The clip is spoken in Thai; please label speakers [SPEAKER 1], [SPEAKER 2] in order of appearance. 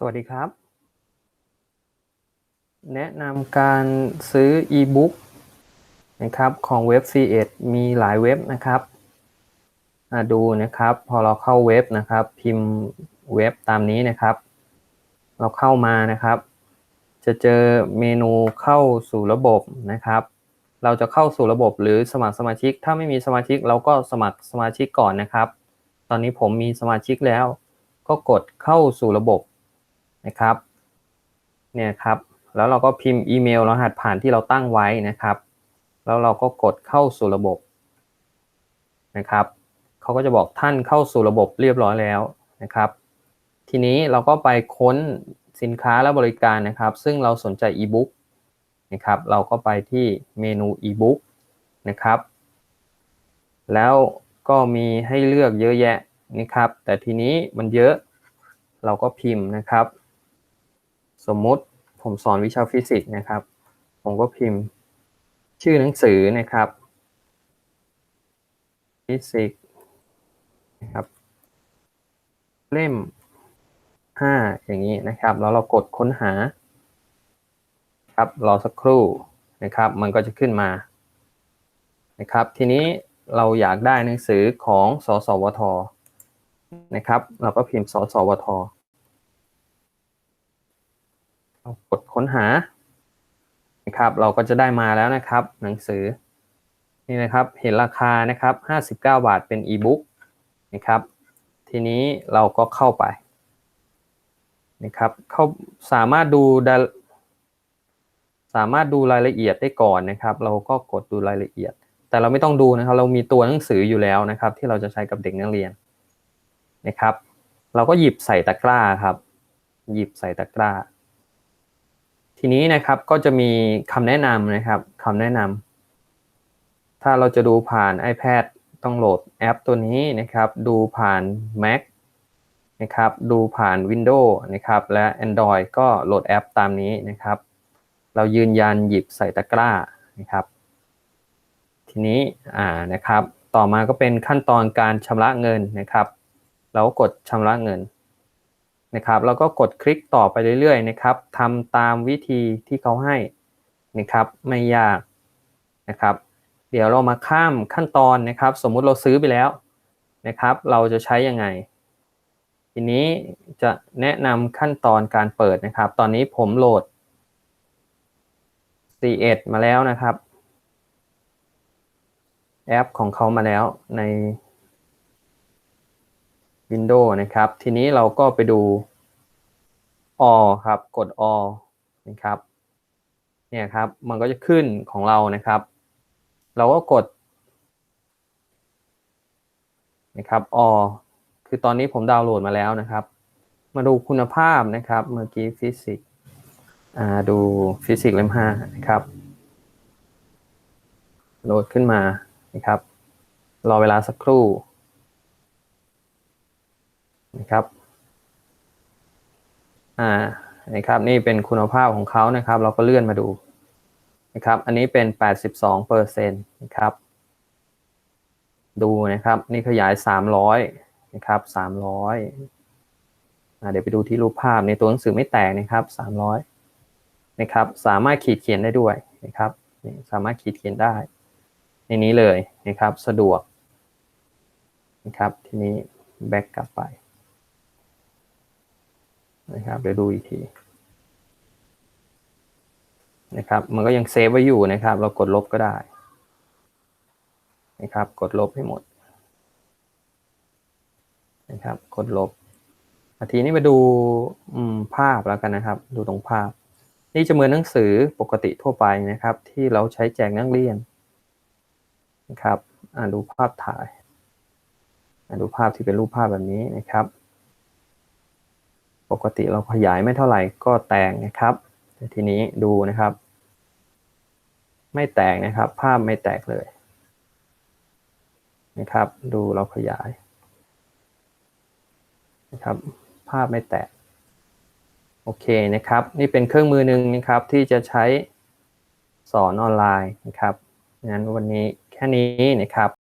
[SPEAKER 1] สวัสดีครับ แนะนำการซื้ออีบุ๊กนะครับของเว็บ C1 มีหลายเว็บนะครับมาดูนะครับ พอเราเข้าเว็บนะครับ พิมพ์เว็บตามนี้นะครับ เราเข้ามานะครับ จะเจอเมนูเข้าสู่ระบบนะครับ เราจะเข้าสู่ระบบหรือสมัครสมาชิก ถ้าไม่มีสมาชิกเราก็สมัครสมาชิกก่อนนะครับ ตอนนี้ผมมีสมาชิกแล้ว ก็กดเข้าสู่ระบบ นะครับเนี่ยครับแล้วเราก็พิมพ์อีเมลรหัสผ่านที่เราตั้งไว้นะครับ แล้วเราก็กดเข้าสู่ระบบนะครับเขาก็จะบอกท่านเข้าสู่ระบบเรียบร้อยแล้วนะครับ ทีนี้เราก็ไปค้นสินค้าและบริการนะครับ ซึ่งเราสนใจอีบุ๊กนะครับ เราก็ไปที่เมนูอีบุ๊กนะครับ แล้วก็มีให้เลือกเยอะแยะนะครับ แต่ทีนี้มันเยอะเราก็พิมพ์นะครับ สมมุติผมสอนวิชาฟิสิกส์นะครับ ผมก็พิมพ์ชื่อหนังสือนะครับฟิสิกส์นะครับ เล่มห้าอย่างนี้นะครับ แล้วเรากดค้นหา ครับรอสักครู่นะครับ มันก็จะขึ้นมานะครับ ทีนี้เราอยากได้หนังสือของสสวทนะครับ เราก็พิมพ์สสวท กดค้นหานะครับ เราก็จะได้มาแล้วนะครับ หนังสือนี่นะครับเห็นราคานะครับ59 บาทเป็นอีบุ๊กนะครับทีนี้เราก็เข้าไปนะครับเข้าสามารถดูสามารถดูรายละเอียดได้ก่อนนะครับ เราก็กดดูรายละเอียด แต่เราไม่ต้องดูนะครับ เรามีตัวหนังสืออยู่แล้วนะครับ ที่เราจะใช้กับเด็กนักเรียนนะครับ เราก็หยิบใส่ตะกร้าครับ หยิบใส่ตะกร้า ทีนี้นะครับก็จะมีคำแนะนำนะครับคำแนะนำถ้าเราจะดูผ่าน iPad ต้องโหลดแอปตัวนี้นะครับ ดูผ่าน Mac นะครับ ดูผ่าน Windows นะครับ และ Android ก็โหลดแอปตามนี้นะครับ เรายืนยันหยิบใส่ตะกร้านะครับ ทีนี้อ่านะครับ ต่อมาก็เป็นขั้นตอนการชำระเงินนะครับ เราก็กดชำระเงิน นะครับแล้วก็กดคลิกต่อไปเรื่อยๆนะครับทำตามวิธีที่เขาให้นะครับไม่ยากนะครับ เดี๋ยวเรามาข้ามขั้นตอนนะครับ สมมุติเราซื้อไปแล้วนะครับ เราจะใช้ยังไง ทีนี้จะแนะนำขั้นตอนการเปิดนะครับ ตอนนี้ผมโหลด C1 มาแล้วนะครับ แอปของเขามาแล้วใน Windows นะครับ ทีนี้เราก็ไปดู all ครับ กด all นะครับ เนี่ยครับ มันก็จะขึ้นของเรานะครับ เราก็กดนะครับ all คือตอนนี้ผมดาวน์โหลดมาแล้วนะครับ มาดูคุณภาพนะครับ เมื่อกี้ฟิสิกส์ดูฟิสิกส์เล่มห้านะครับ โหลดขึ้นมานะครับ รอเวลาสักครู่ นะครับอ่านะครับนี่เป็นคุณภาพของเขานะครับ เราก็เลื่อนมาดูนะครับ อันนี้เป็น 82เปอร์เซ็นต์นะครับ ดูนะครับ นี่ขยาย 300นะครับ300อ่าเดี๋ยวไปดูที่รูปภาพในตัวหนังสือไม่แตกนะครับ 300นะครับ สามารถขีดเขียนได้ด้วยนะครับสามารถขีดเขียนได้ ในนี้เลยนะครับ สะดวกนะครับ ทีนี้แบ็กกลับไป นะครับเดี๋ยวดูอีกทีนะครับ มันก็ยังเซฟไว้อยู่นะครับ เรากดลบก็ได้นะครับ กดลบให้หมดนะครับ กดลบทีนี้มาดูภาพแล้วกันนะครับ ดูตรงภาพ นี่จะเหมือนหนังสือปกติทั่วไปนะครับ ที่เราใช้แจกนักเรียนนะครับอ่านดูภาพถ่ายอ่านดูภาพที่เป็นรูปภาพแบบนี้นะครับ ปกติเราขยายไม่เท่าไหร่ก็แตกนะครับแต่ทีนี้ดูนะครับ ไม่แตกนะครับ ภาพไม่แตกเลยนะครับ ดูเราขยายนะครับ ภาพไม่แตกโอเคนะครับ นี่เป็นเครื่องมือหนึ่งนะครับที่จะใช้สอนออนไลน์นะครับงั้นวันนี้แค่นี้นะครับ